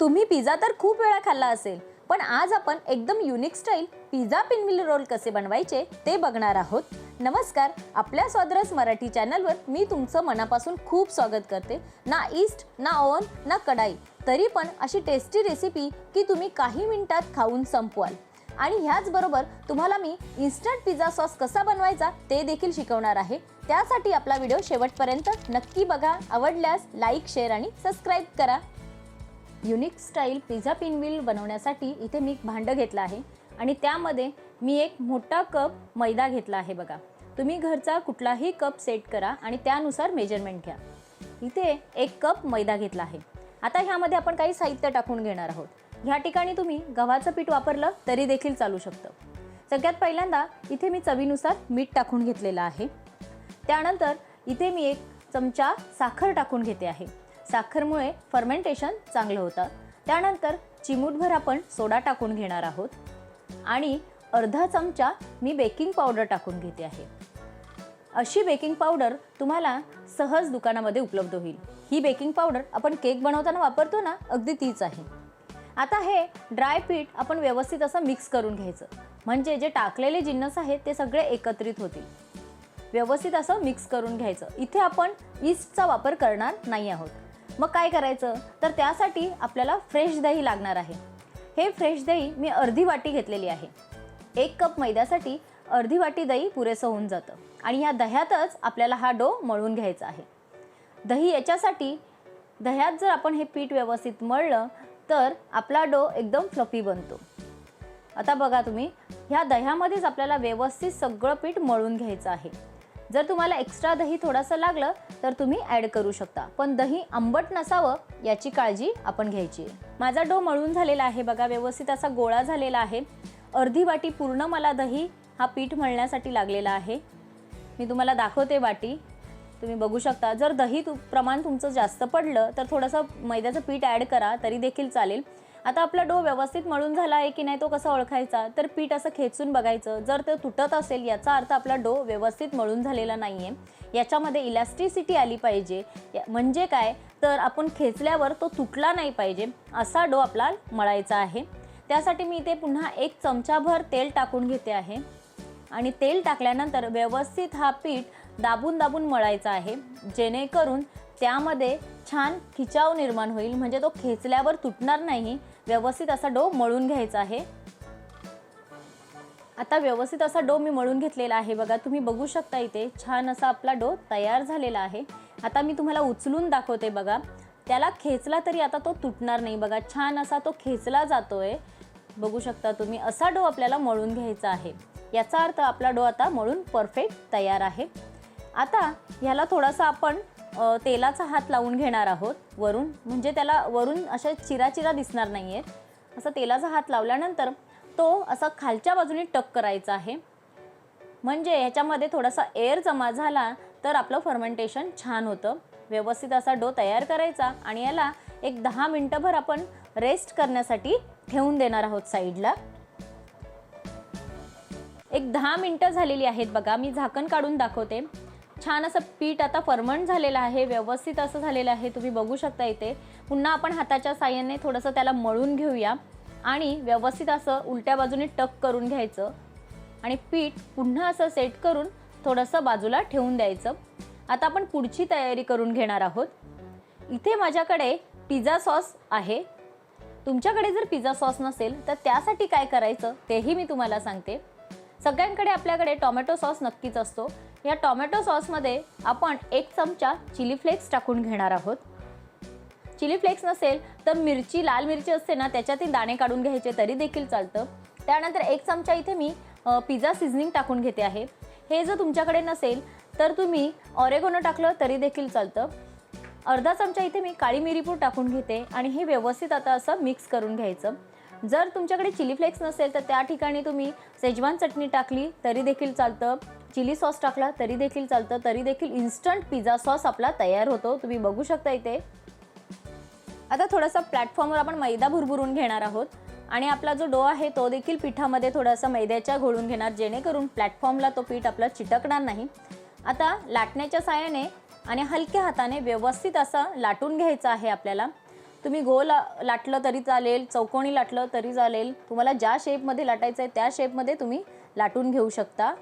तुम्ही पिझ्झा तर खूप वेळा खाल्ला असेल पण आज आपण एकदम unique style pizza pinwheel roll कसे बनवायचे ते बघणार आहोत. नमस्कार आपल्या स्वादरस मराठी चॅनलवर मी तुमचं मनापासून खूप स्वागत करते. ना ईस्ट ना ओव्हन ना कढाई तरी पण अशी टेस्टी रेसिपी की तुम्ही काही मिनिटात खाऊन संपवाल. आणि ह्याचबरोबर तुम्हाला मी इन्स्टंट पिझ्झा सॉस कसा बनवायचा ते देखील शिकवणार आहे. त्यासाठी आपला व्हिडिओ शेवटपर्यंत नक्की बघा आवडल्यास लाईक शेअर आणि सबस्क्राईब करा. युनिक स्टाईल पिझ्झा पिनविल बनवण्यासाठी इथे मी भांडं घेतलं आहे. आणि त्यामध्ये मी एक मोठा कप मैदा घेतला आहे बघा. तुम्ही घरचा कुठलाही कप सेट करा आणि त्यानुसार मेजरमेंट घ्या. इथे एक कप मैदा घेतला आहे. आता ह्यामध्ये आपण काही साहित्य टाकून घेणार आहोत. ह्या ठिकाणी तुम्ही गव्हाचं पीठ वापरलं तरी देखील चालू शकतं. सगळ्यात पहिल्यांदा इथे मी चवीनुसार मीठ टाकून घेतलेलं आहे. त्यानंतर इथे मी एक चमचा साखर टाकून घेते आहे. साखरमुळे फर्मेंटेशन चांगलं होतं. त्यानंतर चिमूटभर आपण सोडा टाकून घेणार आहोत. आणि अर्धा चमचा मी बेकिंग पावडर टाकून घेते आहे. अशी बेकिंग पावडर तुम्हाला सहज दुकानामध्ये उपलब्ध होईल. ही बेकिंग पावडर आपण केक बनवताना वापरतो ना अगदी तीच आहे. आता हे ड्राय पीठ आपण व्यवस्थित असं मिक्स करून घ्यायचं. म्हणजे जे टाकलेले जिन्नस आहेत ते सगळे एकत्रित होतील. व्यवस्थित असं मिक्स करून घ्यायचं. इथे आपण ईस्टचा वापर करणार नाही आहोत. मग काय करायचं? तर त्यासाठी आपल्याला फ्रेश दही लागणार आहे. हे फ्रेश दही मी अर्धी वाटी घेतलेली आहे. एक कप मैद्यासाठी अर्धी वाटी दही पुरेसं होऊन जातं आणि ह्या दह्यातच आपल्याला हा डो मळून घ्यायचा आहे. दही याच्यासाठी दह्यात जर आपण हे पीठ व्यवस्थित मळलं तर आपला डो एकदम फ्लफी बनतो. आता बघा तुम्ही ह्या दह्यामध्येच आपल्याला व्यवस्थित सगळं पीठ मळून घ्यायचं आहे. जर तुम्हाला एक्स्ट्रा दही थोडंसं लागलं तर तुम्ही ॲड करू शकता. पण दही आंबट नसावं याची काळजी आपण घ्यायची. आहे माझा डो मळून झालेला आहे बघा व्यवस्थित असा गोळा झालेला आहे. अर्धी वाटी पूर्ण मला दही हा पीठ मळण्यासाठी लागलेला आहे. मी तुम्हाला दाखवते वाटी. तुम्ही बघू शकता जर दही तु प्रमाण तुमचं जास्त पडलं तर थोडंसं मैद्याचं पीठ ॲड करा तरी देखील चालेल. आता आपला डो व्यवस्थित मळून झाला आहे की नाही तो कसा ओळखायचा? तर पीठ असं खेचून बघायचं. जर ते तुटत असेल याचा अर्थ आपला डो व्यवस्थित मळून झालेला नाही आहे याच्यामध्ये इलॅस्टिसिटी आली पाहिजे. म्हणजे काय? तर आपण खेचल्यावर तो तुटला नाही पाहिजे असा डो आपला मळायचा आहे. त्यासाठी मी इथे पुन्हा एक चमचाभर तेल टाकून घेते आहे. आणि तेल टाकल्यानंतर व्यवस्थित हा पीठ दाबून दाबून मळायचा आहे. जेणेकरून त्यामध्ये छान खिचाव निर्माण होईल. म्हणजे तो खेचल्यावर तुटणार नाही. व्यवस्थित असा डो मळून घ्यायचा आहे. आता व्यवस्थित असा डो मी मळून घेतलेला आहे. बघा तुम्ही बघू शकता इथे छान असा आपला डो तयार झालेला आहे. आता मी तुम्हाला उचलून दाखवते बघा. त्याला खेचला तरी आता तो तुटणार नाही. बघा छान असा तो खेचला जातोय. बघू शकता तुम्ही असा डो आपल्याला मळून घ्यायचा आहे. याचा अर्थ आपला डो आता मळून परफेक्ट तयार आहे. आता ह्याला थोडासा आपण तेलाचा हात लावून घेणार आहोत वरून. म्हणजे त्याला वरून अशा चिराचिरा दिसणार नाही आहेत असं तेलाचा हात लावल्यानंतर तो असा खालच्या बाजूने टक करायचा आहे. म्हणजे ह्याच्यामध्ये थोडासा एअर जमा झाला तर आपलं फर्मेंटेशन छान होतं. व्यवस्थित असा डो तयार करायचा आणि याला एक दहा मिनटंभर आपण रेस्ट करण्यासाठी ठेवून देणार आहोत साईडला एक दहा मिनटं झालेली आहेत बघा मी झाकण काढून दाखवते. छान असं पीठ आता फर्मंट झालेलं आहे व्यवस्थित असं झालेलं आहे तुम्ही बघू शकता इथे. पुन्हा आपण हाताच्या साह्याने थोडंसं त्याला मळून घेऊया. आणि व्यवस्थित असं उलट्या बाजूने टक करून घ्यायचं. आणि पीठ पुन्हा असं सेट करून थोडंसं बाजूला ठेवून द्यायचं. आता आपण पुढची तयारी करून घेणार आहोत. इथे माझ्याकडे पिझ्झा सॉस आहे. तुमच्याकडे जर पिझ्झा सॉस नसेल तर त्यासाठी काय करायचं तेही मी तुम्हाला सांगते. सगळ्यांकडे आपल्याकडे टॉमॅटो सॉस नक्कीच असतो. या टॉमॅटो सॉसमध्ये आपण एक चमचा चिली फ्लेक्स टाकून घेणार आहोत. चिली फ्लेक्स नसेल तर मिरची लाल मिरची असते ना त्याच्यातील दाणे काढून घ्यायचे तरी देखील चालतं. त्यानंतर एक चमचा इथे मी पिझ्झा सिझनिंग टाकून घेते आहे. हे जर तुमच्याकडे नसेल तर तुम्ही ऑरेगोनो टाकलं तरी देखील चालतं. अर्धा चमचा इथे मी काळी मिरीपूड टाकून घेते आणि हे व्यवस्थित आता असं मिक्स करून घ्यायचं. जर तुमच्याकडे चिली फ्लेक्स नसेल तर त्या ठिकाणी तुम्ही सेजवान चटणी टाकली तरी देखील चालतं. चिली सॉस टाकला तरी देखील चालतं तरी देखील इन्स्टंट पिझ्झा सॉस आपला तयार होतो. तुम्ही बघू शकता इथे. आता थोडासा प्लॅटफॉर्मवर आपण मैदा भुरभुरून घेणार आहोत. आणि आपला जो डो आहे तो देखील पिठामध्ये थोडासा मैद्याच्या घोळून घेणार जेणेकरून प्लॅटफॉर्मला तो पीठ आपला चिटकणार नाही. आता लाटण्याच्या साहाय्याने आणि हलक्या हाताने व्यवस्थित असं लाटून घ्यायचं आहे आपल्याला. तुम्ही गोल लाटलं तरी चालेल चौकोनी लाटलं तरी चालेल. तुम्हाला ज्या शेपमध्ये लाटायचं आहे त्या शेपमध्ये तुम्ही लाटून घेऊ शकता.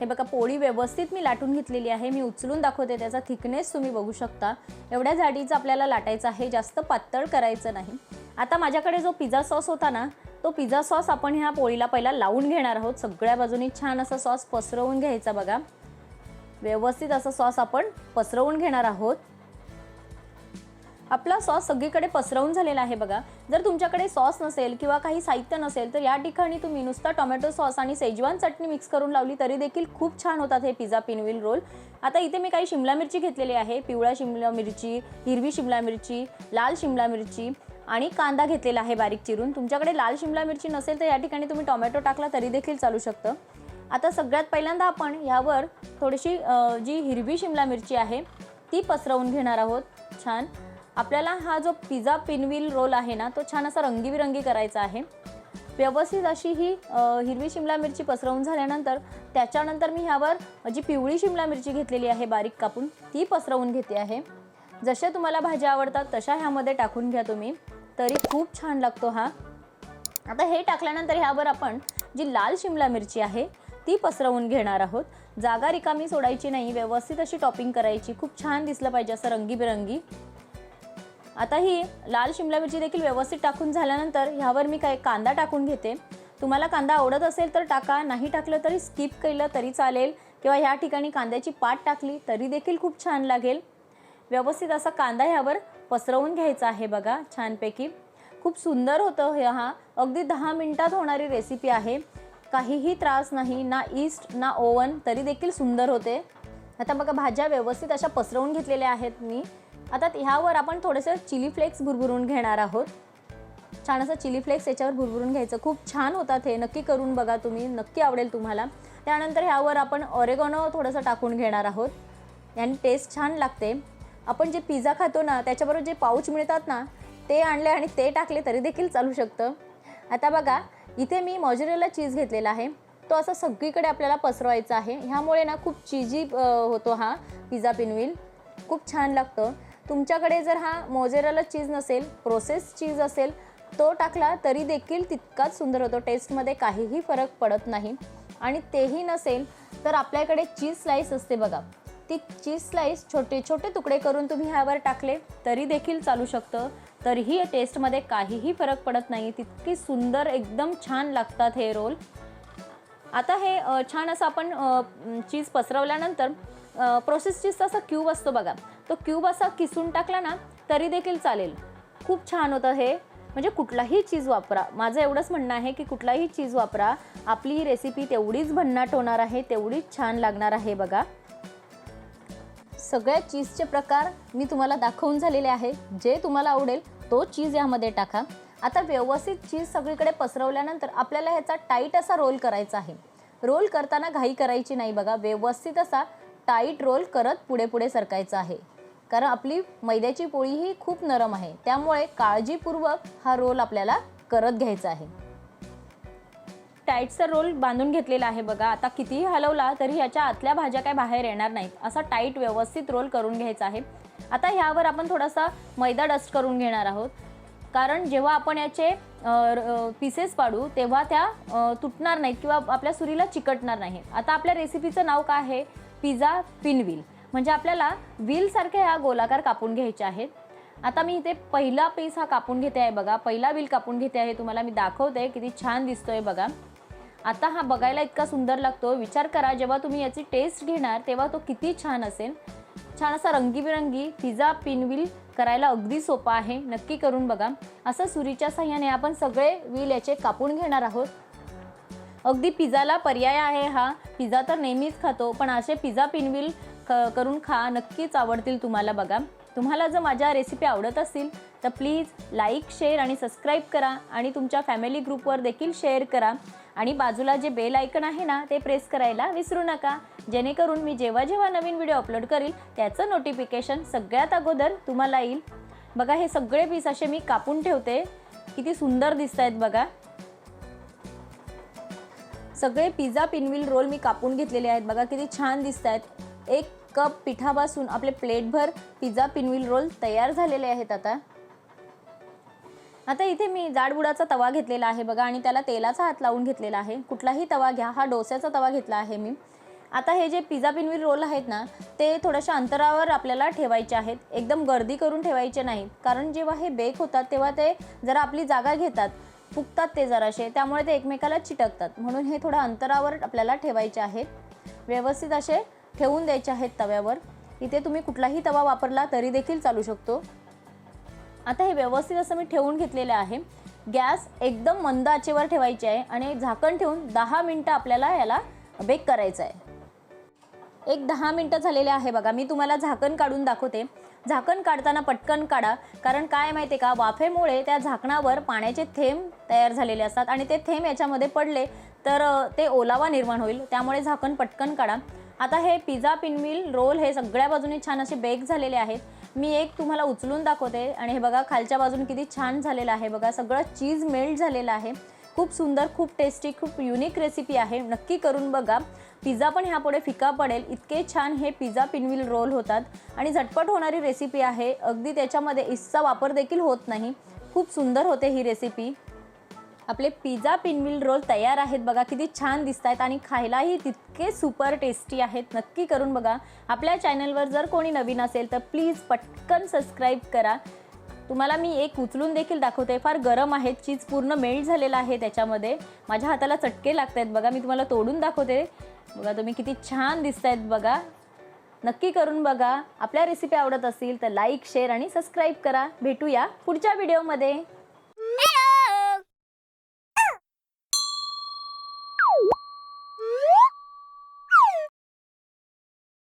हे बघा पोळी व्यवस्थित मी लाटून घेतलेली आहे. मी उचलून दाखवते त्याचा थिकनेस तुम्ही बघू शकता. एवढ्या झाडीचं आपल्याला लाटायचं आहे जास्त पातळ करायचं नाही. आता माझ्याकडे जो पिझ्झा सॉस होता ना तो पिझ्झा सॉस आपण ह्या पोळीला पहिला लावून घेणार आहोत. सगळ्या बाजूनी छान असा सॉस पसरवून घ्यायचा बघा. व्यवस्थित असा सॉस आपण पसरवून घेणार आहोत. आपला सॉस सगळीकडे पसरवून झालेला आहे बघा. जर तुमच्याकडे सॉस नसेल किंवा काही साहित्य नसेल तर या ठिकाणी तुम्ही नुसता टोमॅटो सॉस आणि सेजवान चटणी मिक्स करून लावली तरी देखील खूप छान होतात हे पिझ्झा पिनविल रोल. आता इथे मी काही शिमला मिरची घेतलेली आहे. पिवळा शिमला मिरची हिरवी शिमला मिरची लाल शिमला मिरची आणि कांदा घेतलेला आहे बारीक चिरून. तुमच्याकडे लाल शिमला मिरची नसेल तर या ठिकाणी तुम्ही टोमॅटो टाकला तरी देखील चालू शकतं. आता सगळ्यात पहिल्यांदा आपण ह्यावर थोडीशी जी हिरवी शिमला मिरची आहे ती पसरवून घेणार आहोत. छान. आपल्याला हा जो पिझ्झा पिनविल रोल आहे ना तो छान असा रंगीबिरंगी करायचा आहे. व्यवस्थित अशी ही हिरवी शिमला मिरची पसरवून झाल्यानंतर त्याच्यानंतर मी ह्यावर जी पिवळी शिमला मिरची घेतलेली आहे बारीक कापून ती पसरवून घेते आहे. जशा तुम्हाला भाज्या आवडतात तशा ह्यामध्ये टाकून घ्या तुम्ही. तरी खूप छान लागतो हा. आता हे टाकल्यानंतर ह्यावर आपण जी लाल शिमला मिरची आहे ती पसरवून घेणार आहोत. जागा रिकामी सोडायची नाही व्यवस्थित अशी टॉपिंग करायची. खूप छान दिसलं पाहिजे असं रंगीबिरंगी. आता ही लाल शिमला मिरची देखील व्यवस्थित टाकून झाल्यानंतर ह्यावर मी काय कांदा टाकून घेते. तुम्हाला कांदा आवडत असेल तर टाका नाही टाकलं तरी स्किप केलं तरी चालेल. किंवा ह्या ठिकाणी कांद्याची पाट टाकली तरी देखील खूप छान लागेल. व्यवस्थित असा कांदा ह्यावर पसरवून घ्यायचा आहे बघा छानपैकी. खूप सुंदर होतं हे हा. अगदी दहा मिनटात होणारी रेसिपी आहे. काहीही त्रास नाही ना ईस्ट ना ओवन तरी देखील सुंदर होते. आता बघा भाज्या व्यवस्थित अशा पसरवून घेतलेल्या आहेत मी. आता ह्यावर आपण थोडंसं चिली फ्लेक्स भुरभुरून घेणार आहोत. छान असं चिली फ्लेक्स याच्यावर भुरभुरून घ्यायचं. खूप छान होतात हे. नक्की करून बघा तुम्ही. नक्की आवडेल तुम्हाला. त्यानंतर ह्यावर आपण ऑरेगॉनो थोडंसं टाकून घेणार आहोत. याने टेस्ट छान लागते. आपण जे पिझ्झा खातो ना त्याच्याबरोबर जे पाऊच मिळतात ना ते आणले आणि ते टाकले तरी देखील चालू शकतं. आता बघा इथे मी मॉजरेला चीज घेतलेला आहे. तो असा सगळीकडे आपल्याला पसरवायचा आहे. ह्यामुळे ना खूप चिजी होतो हा पिझ्झा पिनविल. खूप छान लागतं. तुमच्याकडे जर हा मोजेराला चीज नसेल प्रोसेस चीज असेल तो टाकला तरी देखील तितकाच सुंदर होतो. टेस्टमध्ये काहीही फरक पडत नाही. आणि तेही नसेल तर आपल्याकडे चीज स्लाईस असते बघा. ती चीज स्लाईस छोटे छोटे तुकडे करून तुम्ही ह्यावर टाकले तरी देखील चालू शकतं. तरीही टेस्टमध्ये काहीही फरक पडत नाही. तितकी सुंदर एकदम छान लागतात हे रोल आता हे छान असं आपण चीज पसरवल्यानंतर प्रोसेस चीजचा असा क्यूब असतो बघा. तो क्यूब असा किसून टाकला ना तरी देखील चालेल. खूप छान होतं हे. म्हणजे कुठलाही चीज वापरा. माझं एवढंच म्हणणं आहे की कुठलाही चीज वापरा. आपली ही रेसिपी तेवढीच भन्नाट होणार आहे तेवढीच छान लागणार आहे बघा. सगळ्या चीजचे प्रकार मी तुम्हाला दाखवून झालेले आहे. जे तुम्हाला आवडेल तो चीज यामध्ये टाका. आता व्यवस्थित चीज सगळीकडे पसरवल्यानंतर आपल्याला ह्याचा टाईट असा रोल करायचा आहे. रोल करताना घाई करायची नाही बघा. व्यवस्थित असा टाईट रोल करत पुढे पुढे सरकायचा आहे. कारण आपली मैद्याची पोळी ही खूप नरम आहे. त्यामुळे काळजीपूर्वक हा रोल आपल्याला करत घ्यायचा आहे. टाईटचा रोल बांधून घेतलेला आहे बघा. आता कितीही हलवला तरी ह्याच्या आतल्या भाज्या काय बाहेर येणार नाहीत. असा टाईट व्यवस्थित रोल करून घ्यायचा आहे. आता ह्यावर आपण थोडासा मैदा डस्ट करून घेणार आहोत. कारण जेव्हा आपण याचे पीसेस पाडू तेव्हा त्या तुटणार नाहीत किंवा आपल्या सुरीला चिकटणार नाही आता आपल्या रेसिपीचं नाव काय आहे? Pizza pinwheel. म्हणजे आपल्याला व्हीलसारख्या ह्या गोलाकार कापून घ्यायच्या आहेत. आता मी इथे पहिला पीस हा कापून घेते आहे बघा. पहिला व्हील कापून घेते आहे तुम्हाला मी दाखवते किती छान दिसतोय बघा. आता हा बघायला इतका सुंदर लागतो. विचार करा जेव्हा तुम्ही याची टेस्ट घेणार तेव्हा तो किती छान असेल. छान असा रंगीबिरंगी पिझ्झा पिनव्हील करायला अगदी सोपा आहे. नक्की करून बघा. असं सुरीच्या साह्याने आपण सगळे व्हील याचे कापून घेणार आहोत. अगदी पिझ्झाला पर्याय आहे हा. पिझ्झा तर नेहमीच खातो पण असे पिझ्झा पिनव्हील क करून खा. नक्कीच आवडतील तुम्हाला बघा. तुम्हाला जर माझ्या रेसिपी आवडत असतील तर प्लीज लाईक शेअर आणि सबस्क्राईब करा आणि तुमच्या फॅमिली ग्रुपवर देखील शेअर करा. आणि बाजूला जे बेल आयकन आहे ना ते प्रेस करायला विसरू नका. जेणेकरून मी जेव्हा जेव्हा नवीन व्हिडिओ अपलोड करील त्याचं नोटिफिकेशन सगळ्यात अगोदर तुम्हाला येईल. बघा हे सगळे पीस असे मी कापून ठेवते. किती सुंदर दिसत आहेत बघा. सगळे पिझ्झा पिनविल रोल मी कापून घेतलेले आहेत. बघा किती छान दिसत आहेत एक कप पिठापासून आपले प्लेटभर पिझ्झा पिनविल रोल तयार झालेले आहेत आता. आता इथे मी जाडबुडाचा तवा घेतलेला आहे बघा आणि त्याला तेलाचा हात लावून घेतलेला आहे. कुठलाही तवा घ्या हा डोस्याचा तवा घेतला आहे मी. आता हे जे पिझ्झा पिनविल रोल आहेत ना ते थोड्याशा अंतरावर आपल्याला ठेवायचे आहेत. एकदम गर्दी करून ठेवायचे नाहीत कारण जेव्हा हे बेक होतात तेव्हा ते जरा आपली जागा घेतात. फुगतात ते जराशे. त्यामुळे ते एकमेकाला चिटकतात. म्हणून हे थोडं अंतरावर आपल्याला ठेवायचे आहेत. व्यवस्थित असे ठेवून द्यायचे आहेत तव्यावर. इथे तुम्ही कुठलाही तवा वापरला तरी देखील चालू शकतो. आता हे व्यवस्थित असं मी ठेवून घेतलेलं आहे. गॅस एकदम मंद आचेवर ठेवायची आहे आणि झाकण ठेवून दहा मिनटं आपल्याला याला बेक करायचं आहे. एक दहा मिनटं झालेले आहे बघा. मी तुम्हाला झाकण काढून दाखवते. झाकण काढताना पटकन काढा. कारण काय माहिती आहे का? वाफेमुळे त्या झाकणावर पाण्याचे थेंब तयार झालेले असतात आणि ते थेंब याच्यामध्ये पडले तर ते ओलावा निर्माण होईल. त्यामुळे झाकण पटकन काढा. आता हे पिझ्झा पिनमिल रोल हे सगळ्या बाजूने छान असे बेक झालेले आहेत. मी एक तुम्हाला उचलून दाखवते आणि हे बघा खालच्या बाजूने किती छान झालेलं आहे. बघा सगळं चीज मेल्ट झालेलं आहे. खूप सुंदर खूप टेस्टी खूप युनिक रेसिपी आहे. नक्की करून बघा. पिझ्झा पण ह्यापुढे फिका पडेल. इतके छान हे पिझ्झा पिनविल रोल होतात. आणि झटपट होणारी रेसिपी आहे. अगदी त्याच्यामध्ये इसचा वापर देखील होत नाही. खूप सुंदर होते ही रेसिपी. आपले पिझ्झा पिनविल रोल तयार आहेत बघा किती छान दिसत आहेत आणि खायलाही तितके सुपर टेस्टी आहेत. नक्की करून बघा. आपल्या चॅनलवर जर कोणी नवीन असेल तर प्लीज पटकन सबस्क्राईब करा. तुम्हाला मी एक उचलून देखील दाखवते. फार गरम आहे चीज पूर्ण मेल्ट झालेला आहे त्याच्यामध्ये. माझ्या हाताला चटके लागत आहेत बघा मी तुम्हाला तोडून दाखवते. बघा तुम्ही किती छान दिसत आहेत बघा. नक्की करून बघा. आपल्या रेसिपी आवडत असतील तर लाईक शेअर आणि सबस्क्राईब करा. भेटूया पुढच्या व्हिडिओमध्ये